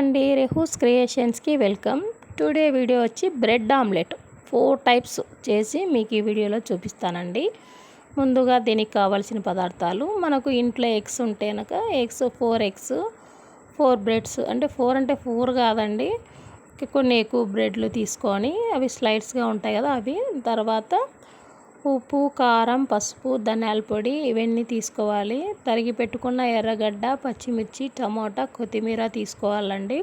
అండి రెహూస్ క్రియేషన్స్కి welcome. Today video వచ్చి బ్రెడ్ ఆమ్లెట్ ఫోర్ టైప్స్ చేసి మీకు ఈ వీడియోలో చూపిస్తానండి. ముందుగా దీనికి కావాల్సిన పదార్థాలు మనకు ఇంట్లో ఎగ్స్ ఉంటే కనుక eggs four eggs four breads అంటే ఫోర్ అంటే ఫోర్ కాదండి. కొన్ని ఎక్కువ బ్రెడ్లు తీసుకొని అవి స్లైడ్స్గా ఉంటాయి కదా అవి. తర్వాత ఉప్పు కారం పసుపు ధనియాల పొడి ఇవన్నీ తీసుకోవాలి. తరిగి పెట్టుకున్న ఎర్రగడ్డ పచ్చిమిర్చి టమోటా కొత్తిమీర తీసుకోవాలండి.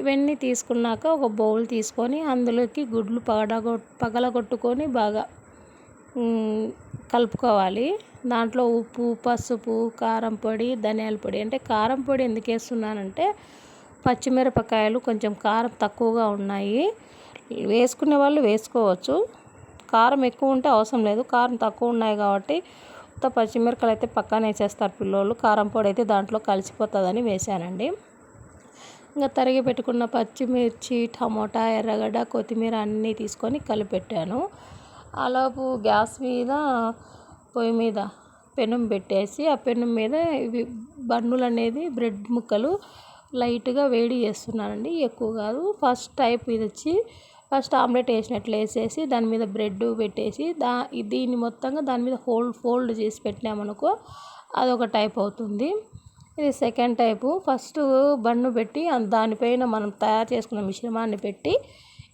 ఇవన్నీ తీసుకున్నాక ఒక బౌల్ తీసుకొని అందులోకి గుడ్లు పగడగొ పగలగొట్టుకొని బాగా కలుపుకోవాలి. దాంట్లో ఉప్పు పసుపు కారం పొడి ధనియాల పొడి అంటే కారం పొడి ఎందుకు వేస్తున్నానంటే పచ్చిమిరపకాయలు కొంచెం కారం తక్కువగా ఉన్నాయి. వేసుకునే వాళ్ళు వేసుకోవచ్చు. కారం ఎక్కువ ఉంటే అవసరం లేదు. కారం తక్కువ ఉన్నాయి కాబట్టి ఉత్త పచ్చిమిరపకాయలు అయితే పక్కన వేసేస్తారు పిల్లోళ్ళు. కారం పొడి అయితే దాంట్లో కలిసిపోతుందని వేసానండి ఇంకా తరిగి పెట్టుకున్న పచ్చిమిర్చి టమోటా ఎర్రగడ్డ కొత్తిమీర అన్నీ తీసుకొని కలిపెట్టాను. అలాపు గ్యాస్ మీద పొయ్యి మీద పెనం పెట్టేసి ఆ పెనం మీద ఇవి బన్నులు అనేది బ్రెడ్ ముక్కలు లైట్గా వేడి చేస్తున్నానండి. ఎక్కువ కాదు. ఫస్ట్ టైప్ ఇది వచ్చి ఫస్ట్ ఆమ్లెట్ వేసినట్లు వేసేసి దాని మీద బ్రెడ్ పెట్టేసి దా దీన్ని మొత్తంగా దాని మీద హోల్డ్ ఫోల్డ్ చేసి పెట్టినామనుకో అదొక టైప్ అవుతుంది. ఇది సెకండ్ టైపు. ఫస్ట్ బన్ను పెట్టి దానిపైన మనం తయారు చేసుకున్న మిశ్రమాన్ని పెట్టి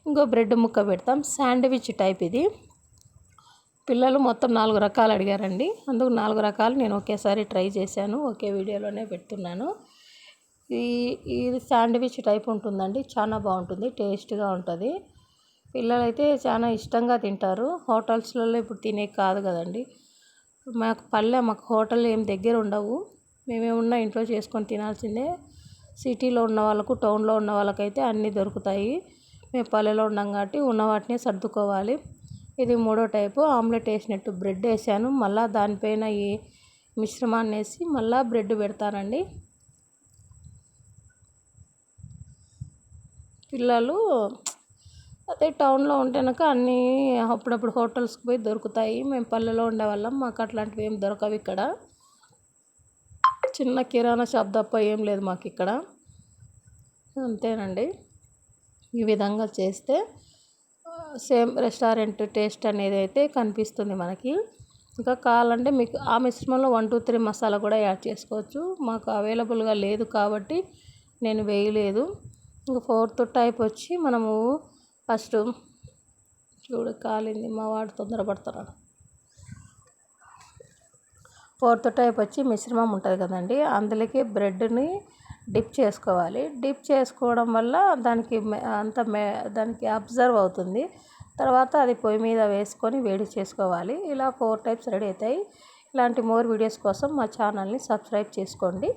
ఇంకో బ్రెడ్ ముక్క పెడతాం. శాండ్విచ్ టైప్ ఇది. పిల్లలు మొత్తం నాలుగు రకాలు అడిగారండి. అందుకు నాలుగు రకాలు నేను ఒకేసారి ట్రై చేశాను. ఒకే వీడియోలోనే పెడుతున్నాను. ఈ ఇది శాండ్విచ్ టైప్ ఉంటుందండి. చాలా బాగుంటుంది. టేస్ట్గా ఉంటుంది. పిల్లలైతే చాలా ఇష్టంగా తింటారు. హోటల్స్లలో ఇప్పుడు తినే కాదు కదండి. మాకు పల్లె మాకు హోటల్ ఏం దగ్గర ఉండవు. మేమేమున్నా ఇంట్లో చేసుకొని తినాల్సిందే. సిటీలో ఉన్న వాళ్ళకు టౌన్లో ఉన్న వాళ్ళకైతే అన్నీ దొరుకుతాయి. మేము పల్లెలో ఉన్నాం కాబట్టి ఉన్న వాటిని సర్దుకోవాలి. ఇది మూడో టైపు. ఆమ్లెట్ వేసినట్టు బ్రెడ్ వేసాను. మళ్ళీ దానిపైన ఈ మిశ్రమాన్ని వేసి మళ్ళీ బ్రెడ్ పెడతానండి. పిల్లలు అదే టౌన్లో ఉంటేనక అన్నీ అప్పుడప్పుడు హోటల్స్కి పోయి దొరుకుతాయి. మేము పల్లెలో ఉండేవాళ్ళం. మాకు అట్లాంటివి ఏం దొరకవు ఇక్కడ. చిన్న కిరాణా షాప్ తప్ప ఏం లేదు మాకు ఇక్కడ. అంతేనండి. ఈ విధంగా చేస్తే సేమ్ రెస్టారెంట్ టేస్ట్ అనేది అయితే కనిపిస్తుంది మనకి. ఇంకా కావాలంటే మీకు ఆ మిశ్రమంలో వన్ టూ త్రీ మసాలా కూడా యాడ్ చేసుకోవచ్చు. మాకు అవైలబుల్గా లేదు కాబట్టి నేను వేయలేదు. ఇంకా ఫోర్త్ టైప్ వచ్చి మనము ఫస్ట్ చూడు కాలింది మా వాడు తొందరపడుతున్నాడు ఫోర్త్ టైప్ వచ్చి మిశ్రమం ఉంటుంది కదండి అందులోకి బ్రెడ్ని డిప్ చేసుకోవాలి. డిప్ చేసుకోవడం వల్ల దానికి అంత మే దానికి అబ్జర్వ్ అవుతుంది. తర్వాత అది పొయ్యి మీద వేసుకొని వేడి చేసుకోవాలి. ఇలా ఫోర్ టైప్స్ రెడీ అవుతాయి. ఇలాంటి మోర్ వీడియోస్ కోసం మా ఛానల్ని సబ్స్క్రైబ్ చేసుకోండి.